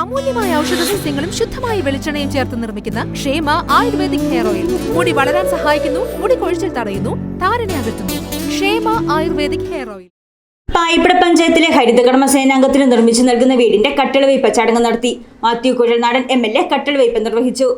അമൂല്യമായ ഔഷധ സസ്യങ്ങളും ശുദ്ധമായ വെളിച്ചെണ്ണയും ചേർത്ത് നിർമ്മിക്കുന്ന ക്ഷേമ ആയുർവേദിക് ഹെയർ ഓയിൽ. മുടി വളരാൻ സഹായിക്കുന്നു മുടി കൊഴിച്ചിൽ തടയുന്നു താരനെ അകറ്റുന്നു. ക്ഷേമ ആയുർവേദിക് ഹെയർ ഓയിൽ. പായിപ്പട പഞ്ചായത്തിലെ ഹരിതകർമ്മ സേനാംഗത്തിന് നിർമ്മിച്ചു നൽകുന്ന വീടിന്റെ കട്ടിളവയ്പ് ചടങ്ങ് നടത്തി Mathew Kuzhalnadan M L A കട്ടിളവയ്പ് നിർവഹിച്ചു.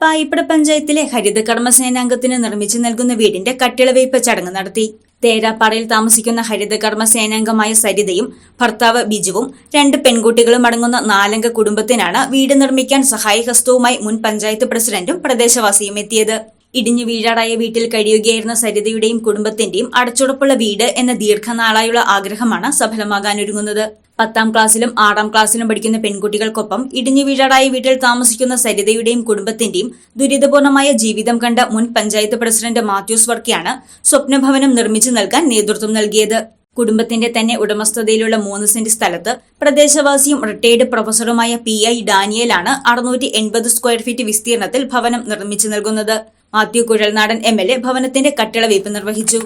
പായിപ്പട പഞ്ചായത്തിലെ ഹരിതകർമ്മ സേനാംഗത്തിന് നിർമ്മിച്ചു നൽകുന്ന വീടിന്റെ കട്ടിളവയ്പ്പ് ചടങ്ങ് നടത്തി. തേരാപ്പാറയിൽ താമസിക്കുന്ന ഹരിതകർമ്മ സേനാംഗമായ സരിതയും ഭർത്താവ് ബിജുവും രണ്ട് പെൺകുട്ടികളും അടങ്ങുന്ന നാലംഗ കുടുംബത്തിനാണ് വീട് നിർമ്മിക്കാൻ സഹായഹസ്തവുമായി മുൻ പഞ്ചായത്ത് പ്രസിഡന്റും പ്രദേശവാസിയും എത്തിയത്. ഇടിഞ്ഞു വീഴാടായ വീട്ടിൽ കഴിയുകയായിരുന്ന സരിതയുടെയും കുടുംബത്തിന്റെയും അടച്ചുടപ്പുള്ള വീട് എന്ന ദീർഘനാളായുള്ള ആഗ്രഹമാണ് സഫലമാകാനൊരുങ്ങുന്നത് പത്താം ക്ലാസ്സിലും ആറാം ക്ലാസ്സിലും പഠിക്കുന്ന പെൺകുട്ടികൾക്കൊപ്പം ഇടിഞ്ഞു വീഴാടായ വീട്ടിൽ താമസിക്കുന്ന സരിതയുടെയും കുടുംബത്തിന്റെയും ദുരിതപൂർണമായ ജീവിതം കണ്ട മുൻ പഞ്ചായത്ത് പ്രസിഡന്റ് മാത്യൂസ് വർക്കിയാണ് സ്വപ്നഭവനം നിർമ്മിച്ചു നൽകാൻ നേതൃത്വം നൽകിയത്. കുടുംബത്തിന്റെ തന്നെ ഉടമസ്ഥതയിലുള്ള മൂന്ന് സെന്റ് സ്ഥലത്ത് പ്രദേശവാസിയും റിട്ടയർഡ് പ്രൊഫസറുമായ പി ഐ ഡാനിയലാണ് അറുന്നൂറ്റി എൺപത് സ്ക്വയർ ഫീറ്റ് വിസ്തീർണത്തിൽ ഭവനം നിർമ്മിച്ചു നൽകുന്നത്. Mathew Kuzhalnadan M L A ഭവനത്തിന്റെ കട്ടിളവയ്പ് നിർവഹിച്ചു.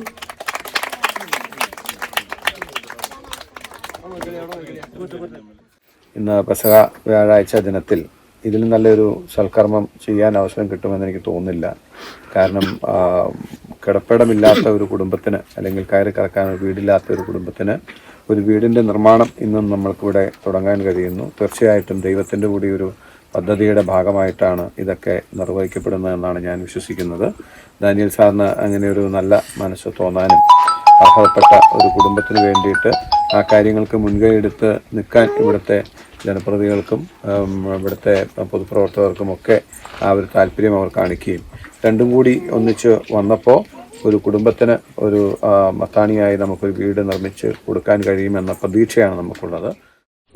ഇന്ന് പെസക വ്യാഴാഴ്ച ദിനത്തിൽ ഇതിലും നല്ലൊരു സൽക്കർമ്മം ചെയ്യാൻ അവസരം കിട്ടുമെന്ന് എനിക്ക് തോന്നുന്നില്ല. കാരണം കിടപ്പിടമില്ലാത്ത ഒരു കുടുംബത്തിന് അല്ലെങ്കിൽ കയറി കിടക്കാൻ ഒരു വീടില്ലാത്ത ഒരു കുടുംബത്തിന് ഒരു വീടിന്റെ നിർമ്മാണം ഇന്നും നമ്മൾക്കിവിടെ തുടങ്ങാൻ കഴിയുന്നു. തീർച്ചയായിട്ടും ദൈവത്തിന്റെ കൂടി ഒരു പദ്ധതിയുടെ ഭാഗമായിട്ടാണ് ഇതൊക്കെ നിർവഹിക്കപ്പെടുന്നതെന്നാണ് ഞാൻ വിശ്വസിക്കുന്നത്. ദാനിയൽ സാറിന് അങ്ങനെ ഒരു നല്ല മനസ്സ് തോന്നാനും അർഹതപ്പെട്ട ഒരു കുടുംബത്തിന് വേണ്ടിയിട്ട് ആ കാര്യങ്ങൾക്ക് മുൻകൈ എടുത്ത് നിൽക്കാൻ ഇവിടുത്തെ ജനപ്രതിനിധികൾക്കും ഇവിടുത്തെ പൊതുപ്രവർത്തകർക്കും ഒക്കെ ആ ഒരു താല്പര്യം അവർ കാണിക്കുകയും രണ്ടും കൂടി ഒന്നിച്ച് വന്നപ്പോൾ ഒരു കുടുംബത്തിന് ഒരു മത്താണിയായി നമുക്കൊരു വീട് നിർമ്മിച്ച് കൊടുക്കാൻ കഴിയുമെന്ന പ്രതീക്ഷയാണ് നമുക്കുള്ളത്.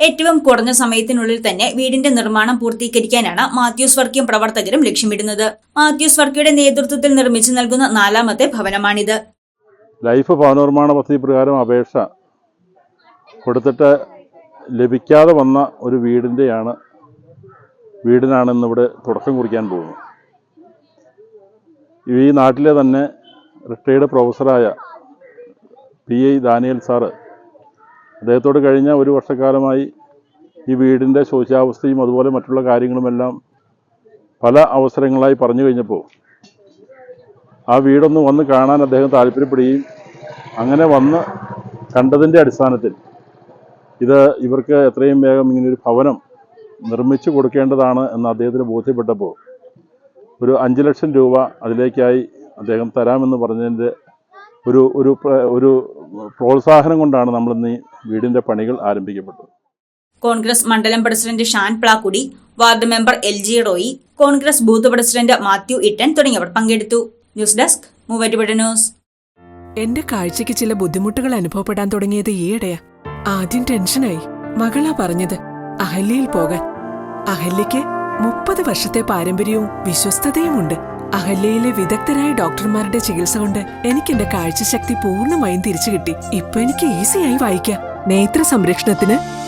ഏറ്റവും കുറഞ്ഞ സമയത്തിനുള്ളിൽ തന്നെ വീടിന്റെ നിർമ്മാണം പൂർത്തീകരിക്കാനാണ് മാത്യൂസ് വർക്കിയും പ്രവർത്തകരും ലക്ഷ്യമിടുന്നത്. മാത്യൂസ് വർക്കിയുടെ നേതൃത്വത്തിൽ നിർമ്മിച്ചു നൽകുന്ന നാലാമത്തെ ഭവനമാണിത്. ലൈഫ് ഭവനനിർമ്മാണ പദ്ധതി പ്രകാരം അപേക്ഷ കൊടുത്തിട്ട് ലഭിക്കാതെ വന്ന ഒരു വീടിന്റെയാണ് വീടിനാണ് ഇന്നിവിടെ തുടക്കം കുറിക്കാൻ പോകുന്നത്. ഈ നാട്ടിലെ തന്നെ റിട്ടയർഡ് പ്രൊഫസറായ പി ഐ ദാനിയൽ സാറ് അദ്ദേഹത്തോട് കഴിഞ്ഞ ഒരു വർഷക്കാലമായി ഈ വീടിന്റെ ശോചാവസ്ഥയും അതുപോലെ മറ്റുള്ള കാര്യങ്ങളുമെല്ലാം പല അവസരങ്ങളായി പറഞ്ഞു കഴിഞ്ഞപ്പോൾ ആ വീടൊന്ന് വന്ന് കാണാൻ അദ്ദേഹം താല്പര്യപ്പെടുകയും അങ്ങനെ വന്ന് കണ്ടതിന്റെ അടിസ്ഥാനത്തിൽ ഇത് ഇവർക്ക് എത്രയും വേഗം ഇങ്ങനെ ഒരു ഭവനം നിർമ്മിച്ചു കൊടുക്കേണ്ടതാണ് എന്ന് അദ്ദേഹത്തിന് ബോധ്യപ്പെട്ടപ്പോൾ ഒരു അഞ്ച് ലക്ഷം രൂപ അതിലേക്കായി അദ്ദേഹം തരാമെന്ന് പറഞ്ഞതിന്റെ ഒരു ഒരു ഒരു പ്രോത്സാഹനം കൊണ്ടാണ് നമ്മളിന്ന് ഈ വീടിന്റെ പണികൾ ആരംഭിക്കപ്പെട്ടത്. കോൺഗ്രസ് മണ്ഡലം president Shan Plakudy ward member L G Roy Congress booth president Mathew Ittan തുടങ്ങിയവർ പങ്കെടുത്തു. News desk Muvattupuzha news. എന്റെ കാഴ്ചയ്ക്ക് ചില ബുദ്ധിമുട്ടുകൾ അനുഭവപ്പെടാൻ തുടങ്ങിയത് ഈയിടെയാ. ആദ്യം ടെൻഷനായി. മകളാ പറഞ്ഞത് അഹല്യയിൽ പോകാൻ. അഹല്യയ്ക്ക് മുപ്പത് വർഷത്തെ പാരമ്പര്യവും വിശ്വസ്തതയുമുണ്ട്. അഹല്യയിലെ വിദഗ്ധരായ ഡോക്ടർമാരുടെ ചികിത്സ കൊണ്ട് എനിക്ക് എന്റെ കാഴ്ചശക്തി പൂർണമായും തിരിച്ചു കിട്ടി ഇപ്പൊ എനിക്ക് ഈസിയായി വായിക്കാം. നേത്ര സംരക്ഷണത്തിന്